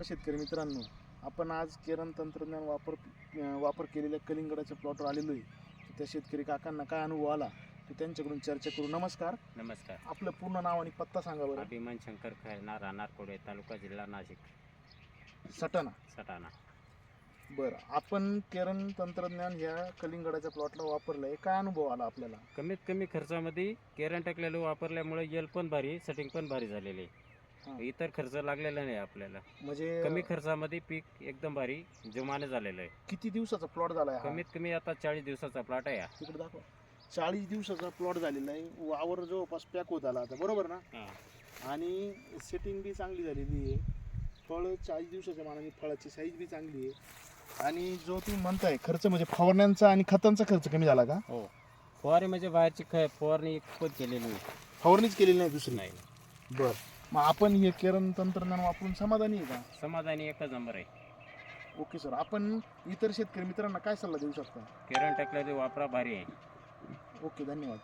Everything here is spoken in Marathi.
तर शेतकरी मित्रांनो आपण आज केरन तंत्रज्ञान वापर वापर केलेल्या कलिंगडाच्या प्लॉटवर आलेलो आहे. त्या शेतकरी काकांना काय अनुभव आला ते त्यांच्याकडून चर्चा करू. नमस्कार. नमस्कार. आपलं पूर्ण नाव आणि पत्ता सांगा बरं. अभिमान शंकर खैरना राहणार कोडे तालुका जिल्हा नाशिक. सटाणा. सटाणा. बरं आपण केरन तंत्रज्ञान ह्या कलिंगडाच्या प्लॉटला वापरलं आहे काय अनुभव आला आपल्याला? कमीत कमी खर्चामध्ये केरन टाकलेलं वापरल्यामुळे यल पण भारी सेटिंग पण भारी झालेली. आहे. इतर खर्च लागलेला नाही आपल्याला. म्हणजे कमी खर्चामध्ये पीक एकदम भारी जुमाने झालेलं आहे. किती दिवसाचा प्लॉट झाला आहे कमीत कमी आता चाळीस दिवसाचा प्लॉट आहे हा. तिकडे दाखव. चाळीस दिवसाचा प्लॉट झालेला आहे. वावर जवळपास पॅक होत आला आता. बरोबर ना? हा. आणि सेटिंग बी चांगली झालेली आहे. फळ चाळीस दिवसाच्या मानाने फळाची साईज बी चांगली आहे. आणि जो तुम्ही म्हणताय खर्च म्हणजे फवारण्यांचा आणि खतांचा खर्च कमी झाला का? हो. फवारणी म्हणजे बाहेरची ख फवारणी पण केलेली नाही. फवारणीच केलेली नाही दुसरी? नाही. बर. मग आपण हे केरन तंत्रज्ञान वापरून समाधानी आहे का? समाधानी एकच नंबर आहे. ओके सर आपण इतर शेतकरी मित्रांना काय सल्ला देऊ शकता? केरन टाकलेले वापरा भारी आहे. ओके धन्यवाद.